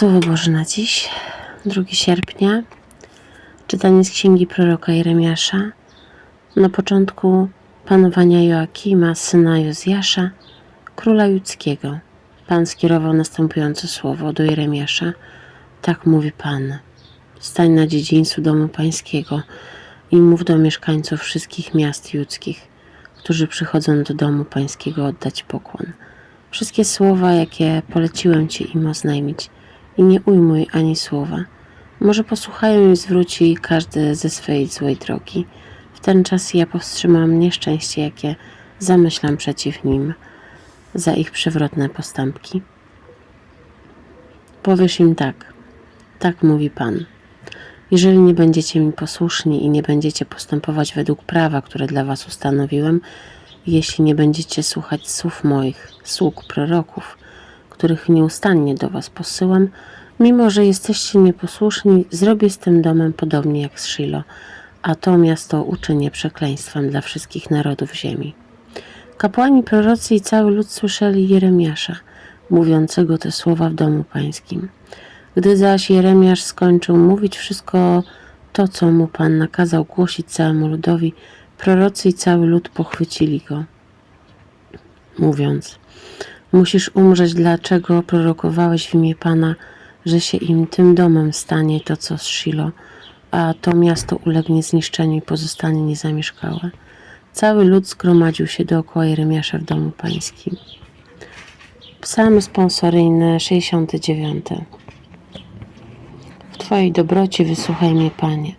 Słowo Boże na dziś, 2 sierpnia, czytanie z księgi proroka Jeremiasza. Na początku panowania Joakima, syna Jozjasza, króla judzkiego, Pan skierował następujące słowo do Jeremiasza. Tak mówi Pan. Stań na dziedzińcu domu pańskiego i mów do mieszkańców wszystkich miast judzkich, którzy przychodzą do domu pańskiego oddać pokłon. Wszystkie słowa, jakie poleciłem Ci im oznajmić, i nie ujmuj ani słowa. Może posłuchają i zwróci każdy ze swej złej drogi. W ten czas ja powstrzymam nieszczęście, jakie zamyślam przeciw nim, za ich przewrotne postępki. Powiesz im tak, tak mówi Pan. Jeżeli nie będziecie mi posłuszni i nie będziecie postępować według prawa, które dla was ustanowiłem, jeśli nie będziecie słuchać słów moich, sług proroków, których nieustannie do was posyłam, mimo że jesteście nieposłuszni, zrobię z tym domem podobnie jak z Shilo, a to miasto uczynię przekleństwem dla wszystkich narodów ziemi. Kapłani, prorocy i cały lud słyszeli Jeremiasza, mówiącego te słowa w domu pańskim. Gdy zaś Jeremiasz skończył mówić wszystko to, co mu Pan nakazał głosić całemu ludowi, prorocy i cały lud pochwycili go, mówiąc: Musisz umrzeć, dlaczego prorokowałeś w imię Pana, że się im tym domem stanie to, co z Shilo, a to miasto ulegnie zniszczeniu i pozostanie niezamieszkałe. Cały lud zgromadził się dookoła Jeremiasza w domu pańskim. Psalm sponsoryjny 69. W Twojej dobroci wysłuchaj mnie, Panie.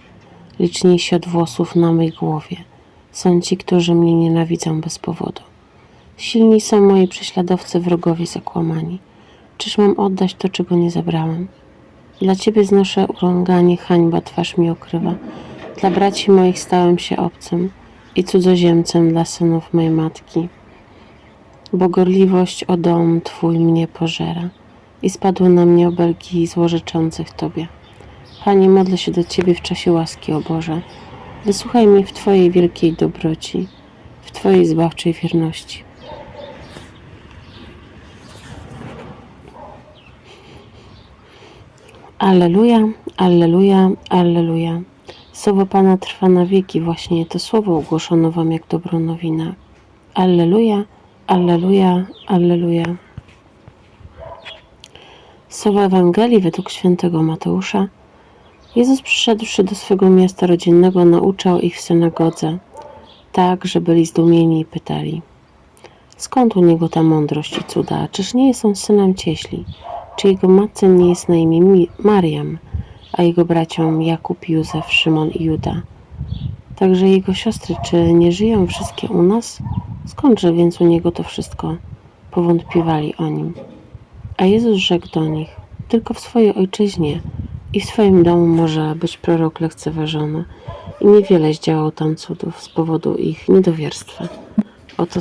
Liczniejsi od włosów na mej głowie są ci, którzy mnie nienawidzą bez powodu. Silni są moi prześladowcy, wrogowie zakłamani. Czyż mam oddać to, czego nie zabrałem? Dla Ciebie znoszę urąganie, hańba twarz mi okrywa. Dla braci moich stałem się obcym i cudzoziemcem dla synów mojej matki. Bo gorliwość o dom Twój mnie pożera i spadły na mnie obelgi złorzeczących Tobie. Panie, modlę się do Ciebie w czasie łaski, o Boże. Wysłuchaj mnie w Twojej wielkiej dobroci, w Twojej zbawczej wierności. Alleluja, alleluja, alleluja. Słowo Pana trwa na wieki, właśnie to słowo ogłoszono Wam jak dobrą nowinę. Alleluja, alleluja, alleluja. Słowa Ewangelii według świętego Mateusza. Jezus przyszedłszy do swego miasta rodzinnego, nauczał ich w synagodze, tak, że byli zdumieni i pytali. Skąd u niego ta mądrość i cuda? Czyż nie jest on synem cieśli? Czy jego matce nie jest na imię Mi- Mariam, a jego braciom Jakub, Józef, Szymon i Juda? Także jego siostry, czy nie żyją wszystkie u nas? Skądże więc u niego to wszystko? Powątpiewali o nim. A Jezus rzekł do nich, tylko w swojej ojczyźnie i w swoim domu może być prorok lekceważony i niewiele zdziałał tam cudów z powodu ich niedowierstwa. Oto